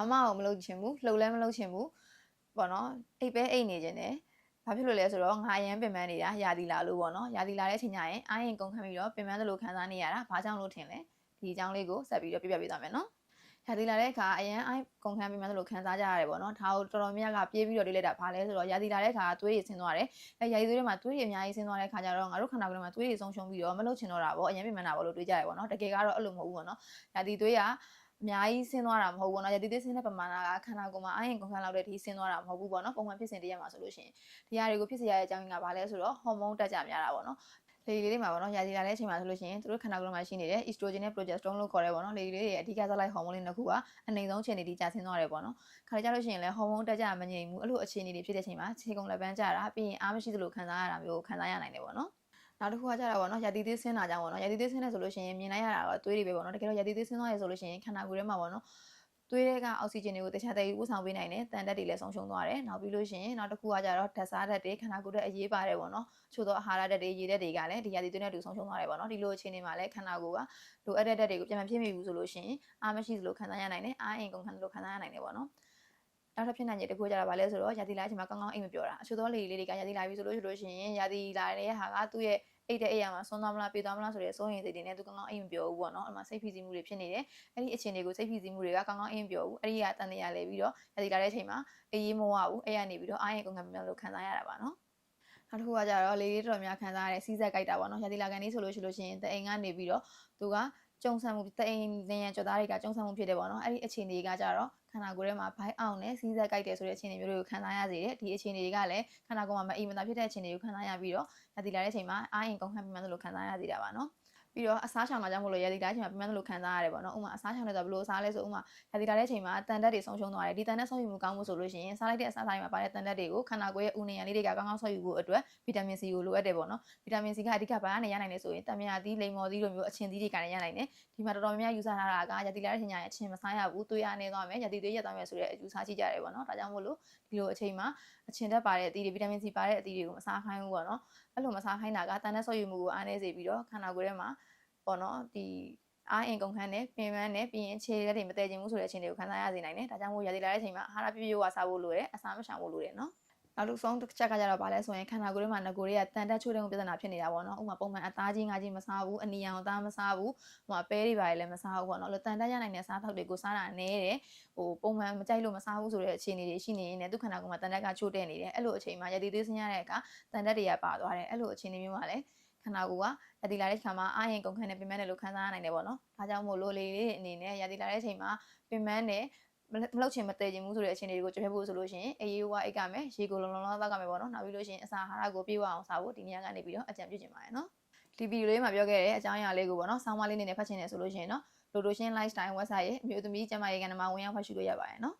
ဘာမှမလုပ်ချင်ဘူးလှုပ်လည်းမလုပ်ချင်ဘူးပေါ့နော်အိပ်ပဲအိပ်နေခြင်းတယ်ဘာဖြစ်လို့လဲဆိုတော့ငါအရန်ပင်ပန်းနေတာယာတီလာလို့ပေါ့နော်ယာတီလာတဲ့အချိန်ကျရင်အာရင်ကုန်ခံပြီးတော့ပင်ပန်းသလိုခံစားနေရတာဘာကြောင့်လို့ထင်လဲဒီအကြောင်းလေးကိုဆက်ပြီးတော့ပြပြပေးသွားမယ်နော်ရာသီလာတဲ့အခါအရန်အိုင်ကုန်ခံပြီးမှလို့ခံစားကြရတယ်ပေါ့နော်ဒါကိုတော်တော်များများကပြေးပြီးတော့တွေးလိုက်တာဘာလဲဆိုတော့ရာသီလာတဲ့အခါသွေးရည်ဆင်းသွားတယ်အဲရာသီသွေးတွေမှာသွေးရည်အများကြီးဆင်းသွားတဲ့အခါကျတော့ငါတို့ခန္ဓာကိုယ်ထဲမှာသွေးရည်ဆုံးရှုံးပြီးတော့မလုပ်ချင်တော့တာပေါ့အရန်ပြင်းမှန်းတာပေါ့လို့တွေးကြရပေါ့နော်တကယ်ကတော့အဲ့လိုမဟုတ်ဘူးပေါ့နော်ရာသီသွေးက အများကြီးဆင်းသွားတာမဟုတ်ဘူးပေါ့နော်ရာသီသွေးဆင်းတဲ့ပမာဏကခန္ဓာကိုယ်မှာအရင်ကုန်ခံလောက်တဲ့အထိဆင်းသွားတာမဟုတ်ဘူးပေါ့နော်ပုံမှန်ဖြစ်စဉ်တရက်မှာဆိုလို့ရှိရင်ဒီဟာတွေကိုဖြစ်စေရတဲ့အကြောင်းရင်းကဘာလဲဆိုတော့ဟော်မုန်းတက်ကြများတာပေါ့နော်လေဒီလေးတွေမှာပေါ့နော်ရာသီလာတဲ့အချိန်မှာဆိုလို့ရှိရင်သူတို့ခန္ဓာကိုယ်မှာရှိနေတဲ့ estrogen နဲ့ progesterone လို့ခေါ်ရဲပေါ့နော်လေဒီလေးတွေအဓိကဇက်လိုက်ဟော်မုန်းလေးနှစ်ခုကအနိုင်ဆုံးအခြေအနေဒီကျဆင်းသွားတယ်ပေါ့နော်ခါကြလို့ရှိရင်လည်းဟော်မုန်းတက်ကြမငြိမ်ဘူးအဲ့လိုအခြေအနေတွေဖြစ်တဲ့အချိန်မှာခြေကုန်လက်ပန်းကြတာပြီးရင်အားမရှိသလိုခံစားရတာမျိုးခံစားရနိုင်တယ်ပေါ့နော် နောက်တစ်ခုကကြတာပေါ့နော်ရာသီသွေးဆင်းတာကြောင့်ပေါ့နော်ရာသီသွေးဆင်းနေဆိုလို့ရှိရင်မြင်လိုက်ရတာတော့သွေးတွေပဲပေါ့နော်တကယ်တော့ရာသီသွေးဆင်းသွားရဆိုလို့ရှိရင်ခန္ဓာကိုယ်ထဲမှာပေါ့နော်သွေးတွေကအောက်ဆီဂျင်တွေကိုတခြားတည်းပို့ဆောင်ပေးနိုင်တယ်တန်တက်တွေလည်းဆုံးရှုံးသွားတယ်နောက်ပြီးလို့ရှိရင်နောက်တစ်ခုကကြတော့ဓာတ်စားဓာတ်တွေခန္ဓာကိုယ်ရဲ့အရေးပါတယ်ပေါ့နော်ချို့သောအာဟာရဓာတ်တွေရေဓာတ်တွေကလည်းဒီရာသီသွေးနဲ့တူဆုံးရှုံးသွားတယ်ပေါ့နော်ဒီလိုအခြေအနေမှာလည်းခန္ဓာကိုယ်ကလိုအပ်တဲ့ဓာတ်တွေကိုပြန်မဖြစ်မိဘူးဆိုလို့ရှိရင်အားမရှိသလိုခံစားရနိုင်တယ်အားအင်ကုန်ခံသလိုခံစားရနိုင်တယ်ပေါ့နော် နောက်ထပ်ဖြစ်နိုင်တဲ့တခုကြတာဗာလဲဆိုတော့ရာသီလာအချိန်မှာကောင်းကောင်းအိမ်မပြောတာအချို့သောလေလေးတွေကရာသီလာပြီဆိုလို့ရှိလို့ရှိရင်ရာသီလာတဲ့ဟာကသူ့ရဲ့အိတ်တဲ့အိမ်ရမှာဆွမ်းသွားမလားပြေးသွားမလားဆိုတဲ့စိုးရင်စိတ်တွေနဲ့သူကောင်းကောင်းအိမ်မပြောဘူးပေါ့နော်အဲ့မှာစိတ်ဖိစီးမှုတွေဖြစ်နေတယ်အဲ့ဒီအခြေအနေကိုစိတ်ဖိစီးမှုတွေကကောင်းကောင်းအိမ်မပြောဘူးအဲ့ဒီကတန်တရားလဲပြီးတော့ရာသီလာတဲ့အချိန်မှာအေးရေးမဝဘူးအဲ့ရနေပြီးတော့အားရင်ကုန်ကံပြန်လို့ခံစားရတာပါနော်နောက်တစ်ခုကကြတော့လေလေးတော်များခံစားရတဲ့စီးဆက်ကြိုက်တာပေါ့နော်ရာသီလာကန်လေးဆိုလို့ရှိလို့ရှိရင်တအိမ်ကနေပြီးတော့သူက ကြုံဆန်မှုတအိမ်နေရန်ကြော်သားတွေကကြုံဆန်မှုဖြစ်တယ်ပေါ့နော်အဲ့ဒီအခြေအနေကကြတော့ခန္ဓာကိုယ်ထဲမှာဘိုင်းအောင်နဲ့စီးဆက်ကြိုက်တယ်ဆိုတဲ့အခြေအနေမျိုးတွေကိုခံစားရစေတယ်ဒီအခြေအနေတွေကလည်းခန္ဓာကိုယ်မှာမအိမ်မသာဖြစ်တဲ့အခြေအနေကိုခံစားရပြီးတော့ရာသီလာတဲ့အချိန်မှာအားရင်ကုန်ခံပြီးမှလို့ခံစားရစေတာပါနော် ပြီးတော့အစားချောင်တာကြောင့်မလို့ရာသီလာတဲ့အချိန်မှာပြန်မှလို့ခံစားရတယ်ပေါ့နော်ဥမာအစားချောင်တဲ့ဆိုဘယ်လိုစားလဲဆိုဥမာရာသီလာတဲ့အချိန်မှာတန်တက်တွေဆုံးရှုံးသွားတယ်ဒီတန်တက်ဆုံးယူမှုကောင်းမှုဆိုလို့ရှိရင်စားလိုက်တဲ့အစားအစာတွေမှာပါတဲ့တန်တက်တွေကိုခန္ဓာကိုယ်ရဲ့ဦးနေရလေးတွေကကောင်းကောင်းဆုံးယူဖို့အတွက်ဗီတာမင်စီကိုလိုအပ်တယ်ပေါ့နော်ဗီတာမင်စီကအဓိကဘာနဲ့ရနိုင်လဲဆိုရင်တမယာသီးလိမ္မော်သီးလိုမျိုးအချင်းသီးတွေကလည်းရနိုင်တယ်ဒီမှာတော်တော်များများယူဆထားတာကရာသီလာတဲ့အချိန်ညာအချင်းမစားရဘူးသွေးအားနေသွားမယ်ရာသီသွေးရက်သွားမယ်ဆိုတဲ့အယူဆရှိကြတယ်ပေါ့နော်ဒါကြောင့်မို့လို့ဒီလိုအချိန်မှာအချင်းတက်ပါတဲ့အသီးတွေဗီတာမင်စီပါတဲ့အသီးတွေကိုမစားခိုင်းဘူးပေါ့နော်အဲ့လိုမစားခိုင်းတာကတန်တက်ဆုံးယူမှုကိုအားနည်းစေပြီးတော့ခန္ဓာကိုယ်ထဲမှာ ပေါ့နော်ဒီအားအင်ကုန်ခန်းနဲ့ပင်ပန်းနဲ့ပြီးရင်ခြေလက်တွေမတည်ခြင်းဘူးဆိုတဲ့အချိန်တွေကိုခံစားရစေနိုင်တယ်။ဒါကြောင့်မို့ရာသီလာတဲ့အချိန်မှာအာဟာရပြည့်ပြည့်ဝစားဖို့လိုတယ်အစာမရှောင်ဖို့လိုတယ်နော်။နောက်တစ်ဆုံးတစ်ချက်ကကြတော့ဗာလဲဆိုရင်ခန္ဓာကိုယ်ထဲမှာငကိုတွေကတန်တက်ချိုးတဲ့ပြဿနာဖြစ်နေတာပေါ့နော်။ဥပမာပုံမှန်အသားကြီးငါးကြီးမစားဘူးအနီရောင်အသားမစားဘူး။ဟိုပဲတွေပါလည်းမစားဘူးပေါ့နော်။လို့တန်တက်ရနိုင်တဲ့စားသောက်တွေကိုစားတာနည်းတယ်။ဟိုပုံမှန်မကြိုက်လို့မစားဘူးဆိုတဲ့အခြေအနေတွေရှိနေရင်လည်းသူခန္ဓာကိုယ်မှာတန်တက်ကချိုးတဲ့နေတယ်။အဲ့လိုအချိန်မှာရာသီသွေးဆင်းရတဲ့အခါတန်တက်တွေကပါသွားတယ်။အဲ့လိုအခြေအနေမျိုးမှာလည်း ခန္ဓာကိုယ်ကရာသီလာတဲ့ခါမှာအာရင်ကုန်ခန်းနဲ့ပင်ပန်းတယ်လို့ခံစားရနိုင်တယ်ပေါ့နော်။ဒါကြောင့်မို့လို့လေလေးအနေနဲ့ရာသီလာတဲ့အချိန်မှာပင်ပန်းတယ်မလောက်ချင်မတည်ချင်ဘူးဆိုတဲ့အခြေအနေတွေကိုကြွေးဖို့ဆိုလို့ရှိရင်အေးရေးဝအိတ်ကမယ်ရေကိုလုံးလုံးလုံးသောက်ကမယ်ပေါ့နော်နောက်ပြီးလို့ရှိရင်အစာအာဟာရကိုပြေဝအောင်စားဖို့ဒီနေရာကနေပြီးတော့အကြံပြုချင်ပါတယ်နော်ဒီဗီဒီယိုလေးမှာပြောခဲ့တဲ့အကြောင်းအရာလေးကိုပေါ့နော်ဆောင်းပါးလေးနေနဲ့ဖတ်ချင်တယ်ဆိုလို့ရှိရင်နော် Lodotion Lifestyle website ရဲ့အမျိုးသမီးကျမရေးကန်မှာဝင်ရောက်ဖတ်ရှုလို့ရပါတယ်နော်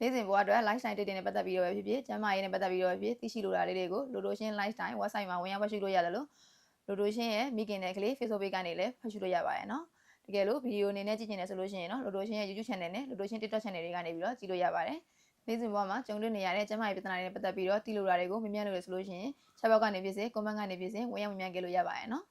နေ့စဉ်ဘဝအတွက် lifestyle တိတ်တိတ်နဲ့ပတ်သက်ပြီးတော့ပဲဖြစ်ဖြစ်ကျမရေးနဲ့ပတ်သက်ပြီးတော့ပဲဖြစ်သိရှိလိုတာလေးတွေကို Lodotion Lifestyle website မှာဝင်ရောက်ဖတ်ရှုလို့ရတယ်လို့ လိုတိုရှင်းရဲ့မိခင်တဲ့ကလေး Facebook page ကနေလည်းဖတ်ရှုလို့ရပါတယ်နော်တကယ်လို့ဗီဒီယိုအနေနဲ့ကြည့်ချင်တယ်ဆိုလို့ရှိရင်နော်လိုတိုရှင်းရဲ့ YouTube channel နဲ့လိုတိုရှင်း TikTok channel တွေကနေပြီးတော့ကြည့်လို့ရပါတယ်နေ့စဉ်ဘဝမှာကြုံတွေ့နေရတဲ့ကျမရဲ့ပြဿနာတွေနဲ့ပတ်သက်ပြီးတော့သိလိုတာတွေကိုမြင်မြန်လို့ဆိုလို့ရှိရင်ချက်ဘောက်ကနေဖြစ်စေ comment ကနေဖြစ်စေဝင်ရောက်မြင်မြန်ကြလို့ရပါတယ်နော်